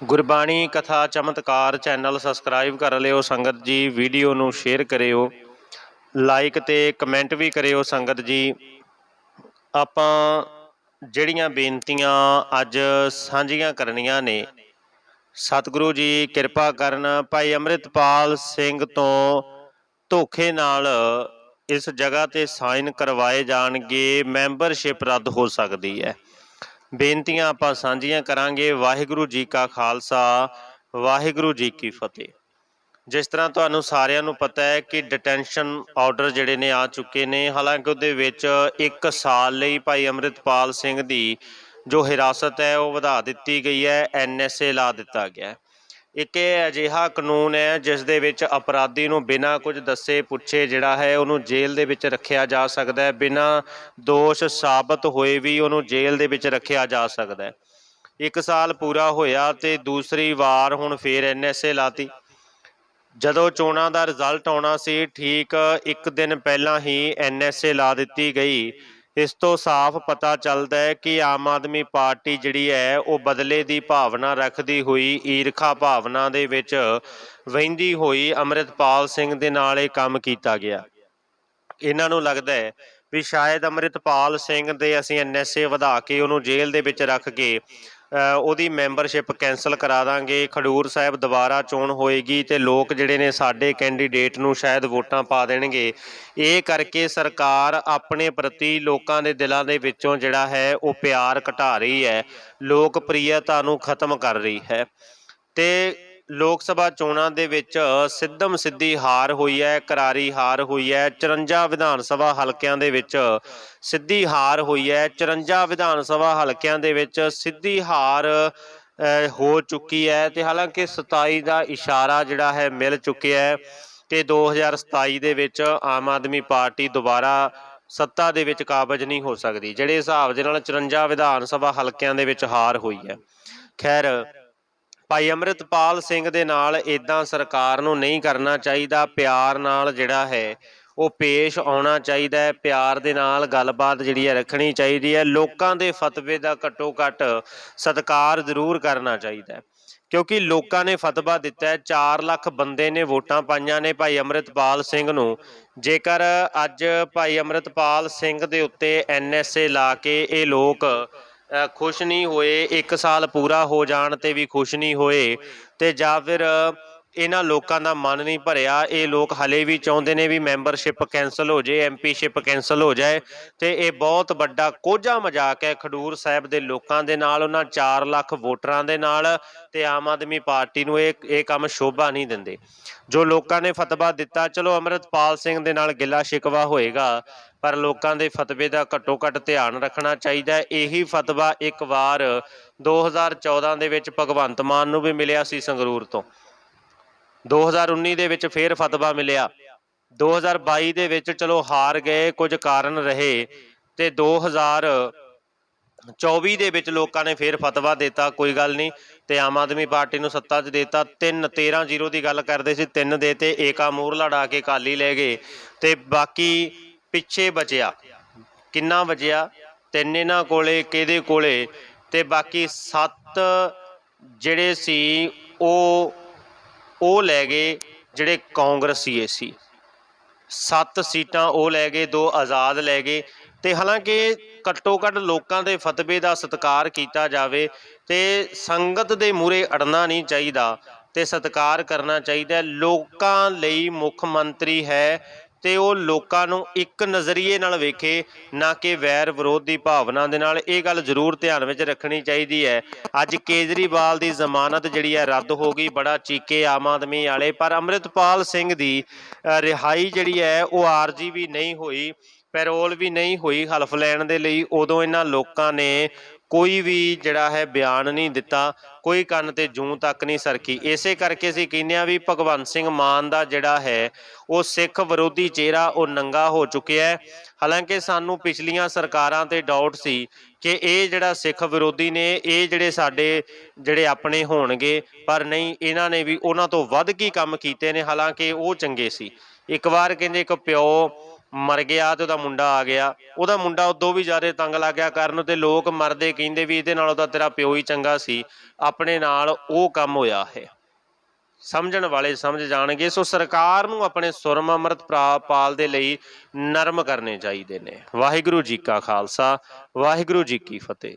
ਗੁਰਬਾਣੀ ਕਥਾ ਚਮਤਕਾਰ channel subscribe ਕਰ ਲਿਓ, ਸੰਗਤ ਜੀ, ਵੀਡੀਓ ਨੂੰ ਸ਼ੇਅਰ ਕਰਿਓ ਲਾਈਕ ਤੇ ਕਮੈਂਟ ਵੀ ਕਰਿਓ ਸੰਗਤ ਜੀ। ਆਪਾਂ ਜਿਹੜੀਆਂ ਬੇਨਤੀਆਂ ਅੱਜ ਸਾਂਝੀਆਂ ਕਰਨੀਆਂ ਨੇ, ਸਤਿਗੁਰੂ ਜੀ ਕਿਰਪਾ ਕਰਨ ਭਾਈ ਅੰਮ੍ਰਿਤਪਾਲ ਸਿੰਘ ਤੋਂ ਧੋਖੇ ਨਾਲ ਇਸ ਜਗ੍ਹਾ ਤੇ ਸਾਈਨ ਕਰਵਾਏ ਜਾਣਗੇ ਮੈਂਬਰਸ਼ਿਪ ਰੱਦ ਹੋ ਸਕਦੀ ਹੈ। ਬੇਨਤੀਆਂ ਆਪਾਂ ਸਾਂਝੀਆਂ ਕਰਾਂਗੇ। ਵਾਹਿਗੁਰੂ ਜੀ ਕਾ ਖਾਲਸਾ, ਵਾਹਿਗੁਰੂ ਜੀ ਕੀ ਫਤਿਹ। ਜਿਸ ਤਰ੍ਹਾਂ ਤੁਹਾਨੂੰ ਸਾਰਿਆਂ ਨੂੰ ਪਤਾ ਹੈ ਕਿ ਡਿਟੈਂਸ਼ਨ ਆਰਡਰ ਜਿਹੜੇ ਨੇ ਆ ਚੁੱਕੇ ਨੇ। ਹਾਲਾਂਕਿ ਉਹਦੇ ਵਿੱਚ 1 ਸਾਲ ਲਈ ਭਾਈ ਅੰਮ੍ਰਿਤਪਾਲ ਸਿੰਘ ਦੀ ਜੋ ਹਿਰਾਸਤ ਹੈ, ਉਹ ਵਧਾ ਦਿੱਤੀ ਗਈ ਹੈ ਐਨਐਸਏ ਲਾ ਦਿੱਤਾ ਗਿਆ ਹੈ। ਇੱਕ ਇਹ ਅਜਿਹਾ ਕਾਨੂੰਨ ਹੈ ਜਿਸ ਦੇ ਵਿੱਚ ਅਪਰਾਧੀ ਨੂੰ ਬਿਨਾਂ ਕੁਝ ਦੱਸੇ ਪੁੱਛੇ ਜਿਹੜਾ ਹੈ ਉਹਨੂੰ ਜੇਲ੍ਹ ਦੇ ਵਿੱਚ ਰੱਖਿਆ ਜਾ ਸਕਦਾ ਹੈ। ਬਿਨਾਂ ਦੋਸ਼ ਸਾਬਤ ਹੋਏ ਵੀ ਉਹਨੂੰ ਜੇਲ੍ਹ ਦੇ ਵਿੱਚ ਰੱਖਿਆ ਜਾ ਸਕਦਾ ਹੈ। ਇੱਕ ਸਾਲ ਪੂਰਾ ਹੋਇਆ ਤੇ ਦੂਸਰੀ ਵਾਰ ਹੁਣ ਫੇਰ ਐਨਐਸਏ ਲਾਤੀ। ਜਦੋਂ ਚੋਣਾਂ ਦਾ ਰਿਜ਼ਲਟ ਆਉਣਾ ਸੀ, ਠੀਕ ਇੱਕ ਦਿਨ ਪਹਿਲਾਂ ਹੀ ਐਨਐਸਏ ਲਾ ਦਿੱਤੀ ਗਈ। ਇਸ ਤੋਂ ਸਾਫ਼ ਪਤਾ ਚੱਲਦਾ ਹੈ ਕਿ ਆਮ ਆਦਮੀ ਪਾਰਟੀ ਜਿਹੜੀ ਹੈ, ਉਹ ਬਦਲੇ ਦੀ ਭਾਵਨਾ ਰੱਖਦੀ ਹੋਈ, ਈਰਖਾ ਭਾਵਨਾ ਦੇ ਵਿੱਚ ਵਹਿੰਦੀ ਹੋਈ ਅੰਮ੍ਰਿਤਪਾਲ ਸਿੰਘ ਦੇ ਨਾਲ ਇਹ ਕੰਮ ਕੀਤਾ ਗਿਆ। ਇਹਨਾਂ ਨੂੰ ਲੱਗਦਾ ਹੈ ਵੀ ਸ਼ਾਇਦ ਅੰਮ੍ਰਿਤਪਾਲ ਸਿੰਘ ਦੇ ਅਸੀਂ ਐਨਐਸਏ ਵਧਾ ਕੇ ਉਹਨੂੰ ਜੇਲ੍ਹ ਦੇ ਵਿੱਚ ਰੱਖ ਕੇ ਉਹਦੀ ਮੈਂਬਰਸ਼ਿਪ ਕੈਨਸਲ ਕਰਾ ਦਾਂਗੇ। ਖਡੂਰ ਸਾਹਿਬ ਦੁਬਾਰਾ ਚੋਣ ਹੋਏਗੀ ਤੇ ਲੋਕ ਜਿਹੜੇ ਨੇ ਸਾਡੇ ਕੈਂਡੀਡੇਟ ਨੂੰ ਸ਼ਾਇਦ ਵੋਟਾਂ ਪਾ ਦੇਣਗੇ। ਇਹ ਕਰਕੇ ਸਰਕਾਰ ਆਪਣੇ ਪ੍ਰਤੀ ਲੋਕਾਂ ਦੇ ਦਿਲਾਂ ਦੇ ਵਿੱਚੋਂ ਜਿਹੜਾ ਹੈ, ਉਹ ਪਿਆਰ ਘਟਾ ਰਹੀ ਹੈ। ਲੋਕ ਪ੍ਰਿਯਤਾ ਨੂੰ ਖਤਮ ਕਰ ਰਹੀ ਹੈ। ਤੇ ਲੋਕ ਸਭਾ ਚੋਣਾਂ ਦੇ ਵਿੱਚ ਸਿੱਧਮ ਸਿੱਧੀ ਹਾਰ ਹੋਈ ਹੈ, ਕਰਾਰੀ ਹਾਰ ਹੋਈ ਹੈ। 54 ਵਿਧਾਨ ਸਭਾ ਹਲਕਿਆਂ ਦੇ ਵਿੱਚ ਸਿੱਧੀ ਹਾਰ ਹੋਈ ਹੈ। 54 ਵਿਧਾਨ ਸਭਾ ਹਲਕਿਆਂ ਦੇ ਵਿੱਚ ਸਿੱਧੀ ਹਾਰ ਹੋ ਚੁੱਕੀ ਹੈ ਤੇ ਹਾਲਾਂਕਿ 27 ਦਾ ਇਸ਼ਾਰਾ ਜਿਹੜਾ ਹੈ ਮਿਲ ਚੁੱਕਿਆ ਹੈ ਕਿ 2027 ਦੇ ਵਿੱਚ ਆਮ ਆਦਮੀ ਪਾਰਟੀ ਦੁਬਾਰਾ ਸੱਤਾ ਦੇ ਵਿੱਚ ਕਾਬਜ ਨਹੀਂ ਹੋ ਸਕਦੀ, ਜਿਹੜੇ ਹਿਸਾਬ ਦੇ ਨਾਲ 54 ਵਿਧਾਨ ਸਭਾ ਹਲਕਿਆਂ ਦੇ ਵਿੱਚ ਹਾਰ ਹੋਈ ਹੈ। ਖੈਰ ਭਾਈ ਅੰਮ੍ਰਿਤਪਾਲ ਸਿੰਘ ਦੇ ਨਾਲ ਇਦਾਂ ਸਰਕਾਰ ਨੂੰ ਨਹੀਂ ਕਰਨਾ ਚਾਹੀਦਾ, ਪਿਆਰ ਨਾਲ ਜਿਹੜਾ ਹੈ, ਉਹ ਪੇਸ਼ ਆਉਣਾ ਚਾਹੀਦਾ ਹੈ, ਪਿਆਰ ਦੇ ਨਾਲ ਗੱਲਬਾਤ ਜਿਹੜੀ ਹੈ ਰੱਖਣੀ ਚਾਹੀਦੀ ਹੈ, ਲੋਕਾਂ ਦੇ ਫਤਵੇ ਦਾ ਘੱਟੋ ਘੱਟ ਸਤਿਕਾਰ ਜ਼ਰੂਰ ਕਰਨਾ ਚਾਹੀਦਾ ਹੈ। ਕਿਉਂਕਿ ਲੋਕਾਂ ਨੇ ਫਤਵਾ ਦਿੱਤਾ ਹੈ 4 ਲੱਖ ਬੰਦੇ ਨੇ ਵੋਟਾਂ ਪਾਈਆਂ ਨੇ ਭਾਈ ਅੰਮ੍ਰਿਤਪਾਲ ਸਿੰਘ ਨੂੰ। ਜੇਕਰ ਅੱਜ ਭਾਈ ਅੰਮ੍ਰਿਤਪਾਲ ਸਿੰਘ ਦੇ ਉੱਤੇ ਐਨਐਸਏ ਲਾ ਕੇ ਇਹ ਲੋਕ ਖੁਸ਼ ਨਹੀਂ ਹੋਏ 1 ਸਾਲ ਪੂਰਾ ਹੋ ਜਾਣ ਤੇ ਵੀ ਖੁਸ਼ ਨਹੀਂ ਹੋਏ, ਤੇ ਜਾਂ ਫਿਰ ਇਹਨਾਂ ਲੋਕਾਂ ਦਾ ਮਨ ਨਹੀਂ ਭਰਿਆ। ਇਹ ਲੋਕ ਹਲੇ ਵੀ ਚਾਹੁੰਦੇ ਨੇ ਵੀ ਮੈਂਬਰਸ਼ਿਪ ਕੈਨਸਲ ਹੋ ਜੇ ਐਮਪੀਸ਼ਿਪ ਕੈਨਸਲ ਹੋ ਜਾਏ। ਤੇ ਇਹ ਬਹੁਤ ਵੱਡਾ ਕੋਝਾ ਮਜ਼ਾਕ ਹੈ ਖਡੂਰ ਸਾਹਿਬ ਦੇ ਲੋਕਾਂ ਦੇ ਨਾਲ, ਉਹਨਾਂ 4 ਲੱਖ ਵੋਟਰਾਂ ਦੇ ਨਾਲ ਤੇ ਆਮ ਆਦਮੀ ਪਾਰਟੀ ਨੂੰ ਇਹ ਇਹ ਕੰਮ ਸ਼ੋਭਾ ਨਹੀਂ ਦਿੰਦੇ। ਜੋ ਲੋਕਾਂ ਨੇ ਫਤਵਾ ਦਿੱਤਾ, ਚਲੋ ਅਮਰਤਪਾਲ ਸਿੰਘ ਦੇ ਨਾਲ ਗਿਲਾ ਸ਼ਿਕਵਾ ਹੋਏਗਾ, ਪਰ ਲੋਕਾਂ ਦੇ ਫਤਵੇ ਦਾ ਘੱਟੋ ਘੱਟ ਧਿਆਨ ਰੱਖਣਾ ਚਾਹੀਦਾ ਹੈ। ਇਹੀ ਫਤਵਾ ਇੱਕ ਵਾਰ 2014 ਦੇ ਵਿੱਚ ਭਗਵੰਤ ਮਾਨ ਨੂੰ ਵੀ ਮਿਲਿਆ ਸੀ ਸੰਗਰੂਰ ਤੋਂ। 2019 ਦੇ ਵਿੱਚ ਫੇਰ ਫਤਵਾ ਮਿਲਿਆ। 2022 ਦੇ ਵਿੱਚ ਚਲੋ ਹਾਰ ਗਏ, ਕੁਝ ਕਾਰਨ ਰਹੇ ਤੇ 2024 ਦੇ ਵਿੱਚ ਲੋਕਾਂ ਨੇ ਫੇਰ ਫਤਵਾ ਦਿੱਤਾ, ਕੋਈ ਗੱਲ ਨਹੀਂ। ਤੇ ਆਮ ਆਦਮੀ ਪਾਰਟੀ ਨੂੰ ਸੱਤਾ 'ਚ ਦਿੱਤਾ 3 13 0 ਦੀ ਗੱਲ ਕਰਦੇ ਸੀ 3 ਦੇ ਤੇ ਏਕਾ ਮੂਰ ਲੜਾ ਕੇ ਕਾਲੀ ਲੈ ਗਏ ਤੇ ਬਾਕੀ ਪਿੱਛੇ ਬਚਿਆ। ਕਿੰਨਾ ਬਚਿਆ? ਤਿੰਨ ਇਹਨਾਂ ਕੋਲੇ, ਕਿਹਦੇ ਕੋਲੇ? ਤੇ ਬਾਕੀ 7 ਜਿਹੜੇ ਸੀ, ਉਹ ਉਹ ਲੈ ਗਏ ਜਿਹੜੇ ਕਾਂਗਰਸੀਏ ਸੀ ਸੱਤ ਸੀਟਾਂ ਉਹ ਲੈ ਗਏ, ਦੋ ਆਜ਼ਾਦ ਲੈ ਗਏ ਤੇ ਹਾਲਾਂਕਿ ਘੱਟੋ ਘੱਟ ਲੋਕਾਂ ਦੇ ਫਤਵੇ ਦਾ ਸਤਿਕਾਰ ਕੀਤਾ ਜਾਵੇ ਤੇ ਸੰਗਤ ਦੇ ਮੂਰੇ ਅੜਨਾ ਨਹੀਂ ਚਾਹੀਦਾ ਤੇ ਸਤਿਕਾਰ ਕਰਨਾ ਚਾਹੀਦਾ। ਲੋਕਾਂ ਲਈ ਮੁੱਖ ਮੰਤਰੀ ਹੈ ਤੇ ਉਹ ਲੋਕਾਂ ਨੂੰ ਇੱਕ ਨਜ਼ਰੀਏ ਨਾਲ ਵੇਖੇ, ਨਾ ਕਿ ਵੈਰ ਵਿਰੋਧ ਦੀ ਭਾਵਨਾ ਦੇ ਨਾਲ। ਇਹ ਗੱਲ ਜ਼ਰੂਰ ਧਿਆਨ ਵਿੱਚ ਰੱਖਣੀ ਚਾਹੀਦੀ ਹੈ। ਅੱਜ ਕੇਜਰੀਵਾਲ ਦੀ ਜ਼ਮਾਨਤ ਜਿਹੜੀ ਹੈ, ਰੱਦ ਹੋ ਗਈ। ਬੜਾ ਚੀਕੇ ਆਮ ਆਦਮੀ ਵਾਲੇ। ਪਰ ਅੰਮ੍ਰਿਤਪਾਲ ਸਿੰਘ ਦੀ ਰਿਹਾਈ ਜਿਹੜੀ ਹੈ, ਉਹ ਆਰਜੀ ਵੀ ਨਹੀਂ ਹੋਈ, ਪੈਰੋਲ ਵੀ ਨਹੀਂ ਹੋਈ ਹਲਫ ਲੈਣ ਦੇ ਲਈ। ਉਦੋਂ ਇਹਨਾਂ ਲੋਕਾਂ ਨੇ ਕੋਈ ਵੀ ਜਿਹੜਾ ਹੈ ਬਿਆਨ ਨਹੀਂ ਦਿੱਤਾ, ਕੋਈ ਕੰਨ ਤੇ ਜੂੰ ਤੱਕ ਨਹੀਂ ਸਰਕੀ। ਇਸੇ ਕਰਕੇ ਅਸੀਂ ਕਹਿੰਦੇ ਆ ਵੀ ਭਗਵੰਤ ਸਿੰਘ ਮਾਨ ਦਾ ਜਿਹੜਾ ਹੈ, ਉਹ ਸਿੱਖ ਵਿਰੋਧੀ ਚਿਹਰਾ ਉਹ ਨੰਗਾ ਹੋ ਚੁੱਕਿਆ ਹੈ। ਹਾਲਾਂਕਿ ਸਾਨੂੰ ਪਿਛਲੀਆਂ ਸਰਕਾਰਾਂ ਤੇ ਡਾਊਟ ਸੀ ਕਿ ਇਹ ਜਿਹੜਾ ਸਿੱਖ ਵਿਰੋਧੀ ਨੇ, ਇਹ ਜਿਹੜੇ ਸਾਡੇ ਜਿਹੜੇ ਆਪਣੇ ਹੋਣਗੇ, ਪਰ ਨਹੀਂ, ਇਹਨਾਂ ਨੇ ਵੀ ਉਹਨਾਂ ਤੋਂ ਵੱਧ ਕੀ ਕੰਮ ਕੀਤੇ ਨੇ, ਹਾਲਾਂਕਿ ਉਹ ਚੰਗੇ ਸੀ। ਇੱਕ ਵਾਰ ਕਹਿੰਦੇ ਇੱਕ ਪਿਓ ਮਰ ਗਿਆ ਤੇ ਉਹਦਾ ਮੁੰਡਾ ਆ ਗਿਆ। ਉਹਦਾ ਮੁੰਡਾ ਉਦੋਂ ਵੀ ਜ਼ਿਆਦਾ ਤੰਗ ਲੱਗਿਆ ਕਰਨ ਤੇ ਲੋਕ ਮਰਦੇ ਕਹਿੰਦੇ ਵੀ ਇਹਦੇ ਨਾਲੋਂ ਤਾਂ ਤੇਰਾ ਪਿਓ ਹੀ ਚੰਗਾ ਸੀ। ਆਪਣੇ ਨਾਲ ਉਹ ਕੰਮ ਹੋਇਆ ਹੈ। ਸਮਝਣ ਵਾਲੇ ਸਮਝ ਜਾਣਗੇ। ਸੋ ਸਰਕਾਰ ਨੂੰ ਆਪਣੇ ਸੁਰਮ ਅੰਮ੍ਰਿਤ ਪ੍ਰਾ- ਪਾਲ ਦੇ ਲਈ ਨਰਮ ਕਰਨੇ ਚਾਹੀਦੇ ਨੇ। ਵਾਹਿਗੁਰੂ ਜੀ ਕਾ ਖਾਲਸਾ, ਵਾਹਿਗੁਰੂ ਜੀ ਕੀ ਫਤਿਹ।